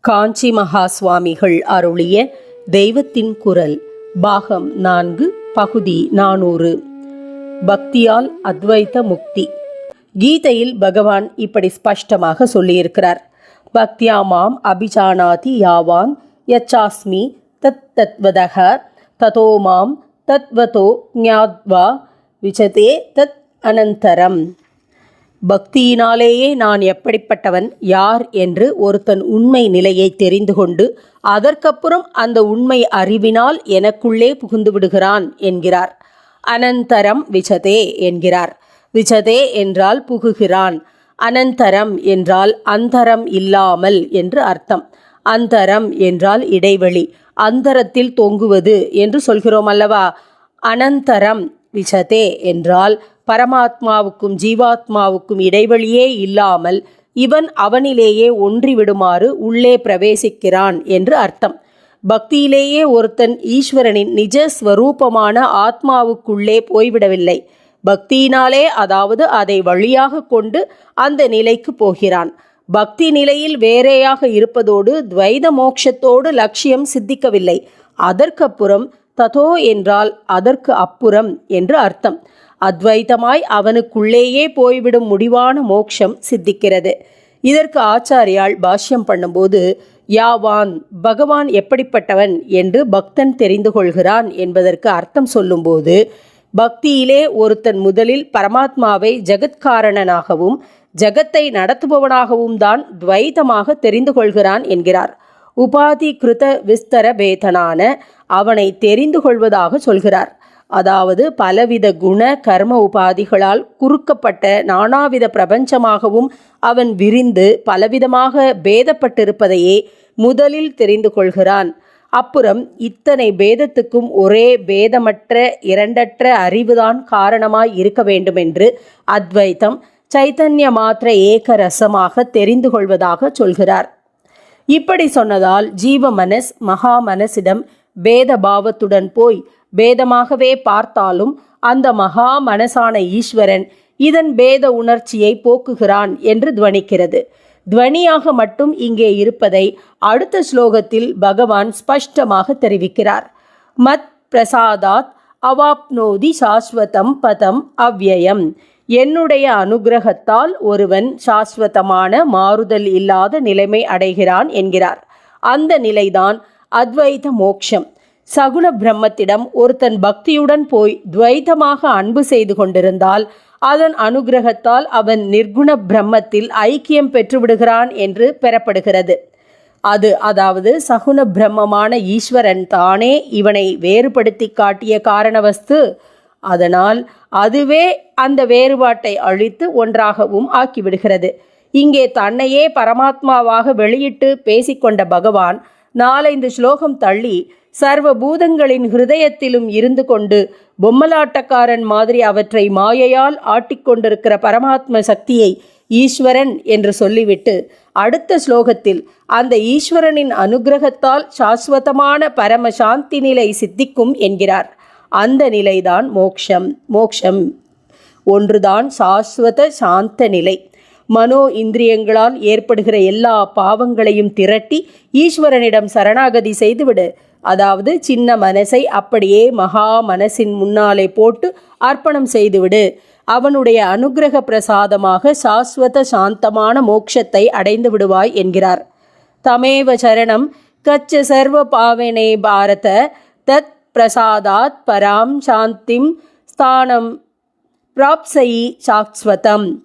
காஞ்சி மகா சுவாமிகள் அருளிய தெய்வத்தின் குரல் பாகம் நான்கு பகுதி நானூறு. பக்தியால் அத்வைத முக்தி. கீதையில் பகவான் இப்படி ஸ்பஷ்டமாக சொல்லியிருக்கிறார். பக்தியா மாம் அபிஜானாதி யாவான் யச்சாஸ்மி தத் தத்வதக ததோ மாம் தத்வதோ ஞாத்வா விஜதே தத் அனந்தரம். பக்தியினாலேயே நான் எப்படிப்பட்டவன்? யார்? என்று ஒருத்தன் உண்மை நிலையை தெரிந்து கொண்டு அதற்கப்புறம் அந்த உண்மை அறிவினால் எனக்குள்ளே புகுந்து விடுகிறான் என்கிறார். அனந்தரம் விஜதே என்கிறார். விஜதே என்றால் புகுகிறான். அனந்தரம் என்றால் அந்தரம் இல்லாமல் என்று அர்த்தம். அந்தரம் என்றால் இடைவெளி. அந்தரத்தில் தொங்குவது என்று சொல்கிறோம் அல்லவா? அனந்தரம் விஷதே என்றால் பரமாத்மாவுக்கும் ஜீவாத்மாவுக்கும் இடைவெளியே இல்லாமல் இவன் அவனிலேயே ஒன்றிவிடுமாறு உள்ளே பிரவேசிக்கிறான் என்று அர்த்தம். பக்தியிலேயே ஒருத்தன் ஈஸ்வரனின் நிஜ ஸ்வரூபமான ஆத்மாவுக்குள்ளே போய்விடவில்லை. பக்தியினாலே அதாவது அதை வழியாக கொண்டு அந்த நிலைக்கு போகிறான். பக்தி நிலையில் வேறேயாக இருப்பதோடு துவைத மோட்சத்தோடு லட்சியம் சித்திக்கவில்லை. அதற்கப்புறம் ததோ என்றால் அதற்கு அப்புறம் என்று அர்த்தம். அத்வைதமாய் அவனுக்குள்ளேயே போய்விடும் முடிவான மோட்சம் சித்திக்கிறது. இதற்கு ஆச்சாரியால் பாஷ்யம் பண்ணும்போது யாவான் பகவான் எப்படிப்பட்டவன் என்று பக்தன் தெரிந்து கொள்கிறான் என்பதற்கு அர்த்தம் சொல்லும்போது பக்தியிலே ஒருத்தன் முதலில் பரமாத்மாவை ஜெகத்காரணனாகவும் ஜகத்தை நடத்துபவனாகவும் தான் துவைதமாக தெரிந்து கொள்கிறான் என்கிறார். உபாதி கிருத விஸ்தர பேதனான அவனை தெரிந்து கொள்வதாக சொல்கிறார். அதாவது பலவித குண கர்ம உபாதிகளால் குறுக்கப்பட்ட நானாவித பிரபஞ்சமாகவும் அவன் விரிந்து பலவிதமாக பேதப்பட்டிருப்பதையே முதலில் தெரிந்து கொள்கிறான். அப்புறம் இத்தனை பேதத்துக்கும் ஒரே பேதமற்ற இரண்டற்ற அறிவுதான் காரணமாய் இருக்க வேண்டுமென்று அத்வைத்தம் சைத்தன்ய மாத்திர ஏக ரசமாக தெரிந்து கொள்வதாக சொல்கிறார். இப்படி சொன்னதால் ஜீவ மனஸ் மகா மனசிடம் பேத பாவத்துடன் போய் பேதமாகவே பார்த்தாலும் அந்த மகா மனசான ஈஸ்வரன் இதன் பேத உணர்ச்சியை போக்குகிறான் என்று துவனிக்கிறது. துவனியாக மட்டும் இங்கே இருப்பதை அடுத்த ஸ்லோகத்தில் பகவான் ஸ்பஷ்டமாக தெரிவிக்கிறார். மத் பிரசாதாத் அவாப்னோதி சாஸ்வதம் பதம் அவ்யயம் என்னுடைய அனுகிரகத்தால் ஒருவன் சாஸ்வதமான மாறுதல் இல்லாத நிலைமை அடைகிறான் என்கிறார். அந்த நிலைதான் அத்வைத மோக்ஷம். சகுண பிரம்மத்திடம் ஒருத்தன் பக்தியுடன் போய் துவைதமாக அன்பு செய்து கொண்டிருந்தால் அதன் அனுகிரகத்தால் அவன் நிர்குண பிரம்மத்தில் ஐக்கியம் பெற்றுவிடுகிறான் என்று பெறப்படுகிறது. அது அதாவது சகுண பிரம்மமான ஈஸ்வரன் தானே இவனை வேறுபடுத்தி காட்டிய காரணவஸ்து? அதனால் அதுவே அந்த வேறுபாட்டை அழித்து ஒன்றாகவும் ஆக்கிவிடுகிறது. இங்கே தன்னையே பரமாத்மாவாக வெளியிட்டு பேசிக்கொண்ட பகவான் நாலைந்து ஸ்லோகம் தள்ளி சர்வ பூதங்களின் ஹிருதயத்திலும் இருந்து கொண்டு பொம்மலாட்டக்காரன் மாதிரி அவற்றை மாயையால் ஆட்டிக்கொண்டிருக்கிற பரமாத்ம சக்தியை ஈஸ்வரன் என்று சொல்லிவிட்டு அடுத்த ஸ்லோகத்தில் அந்த ஈஸ்வரனின் அனுகிரகத்தால் சாஸ்வதமான பரம சாந்தி நிலை சித்திக்கும் என்கிறார். அந்த நிலைதான் மோக்ஷம். மோக்ஷம் ஒன்றுதான் சாஸ்வத சாந்த நிலை. மனோ இந்திரியங்களால் ஏற்படுகிற எல்லா பாவங்களையும் திரட்டி ஈஸ்வரனிடம் சரணாகதி செய்துவிடு. அதாவது சின்ன மனசை அப்படியே மகா மனசின் முன்னாலே போட்டு அர்ப்பணம் செய்துவிடு. அவனுடைய அனுகிரக பிரசாதமாக சாஸ்வத சாந்தமான மோட்சத்தை அடைந்து விடுவாய் என்கிறார். தமேவ சரணம். கச்ச சர்வ பாவனே பாரத. தத் பிரசாதாத் பராம் சாந்திம் ஸ்தானம் பிராப்சயி சாஸ்வதம்.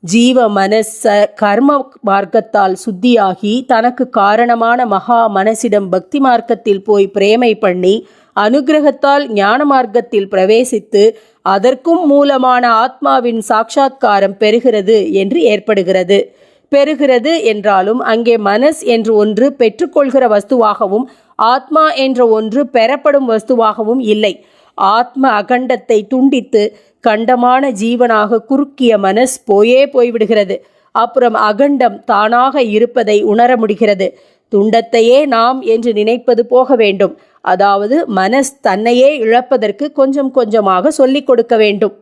ஜீவ மனச கர்ம மார்க்கத்தால் சுத்தியாகி தனக்கு காரணமான மகா மனசிடம் பக்தி மார்க்கத்தில் போய் பிரேமை பண்ணி அனுகிரகத்தால் ஞான மார்க்கத்தில் பிரவேசித்து அதற்கும் மூலமான ஆத்மாவின் சாட்சா்காரம் பெறுகிறது என்று ஏற்படுகிறது. பெறுகிறது என்றாலும் அங்கே மனஸ் என்று ஒன்று பெற்றுக்கொள்கிற வஸ்துவாகவும் ஆத்மா என்ற ஒன்று பெறப்படும் வஸ்துவாகவும் இல்லை. ஆத்ம அகண்டத்தை துண்டித்து கண்டமான ஜீவனாக குறுக்கிய மனஸ் போயே போய்விடுகிறது. அப்புறம் அகண்டம் தானாக இருப்பதை உணர முடிகிறது. துண்டத்தையே நாம் என்று நினைப்பது போக வேண்டும். அதாவது மனஸ் தன்னையே இழப்பதற்கு கொஞ்சம் கொஞ்சமாக சொல்லிக் கொடுக்க வேண்டும்.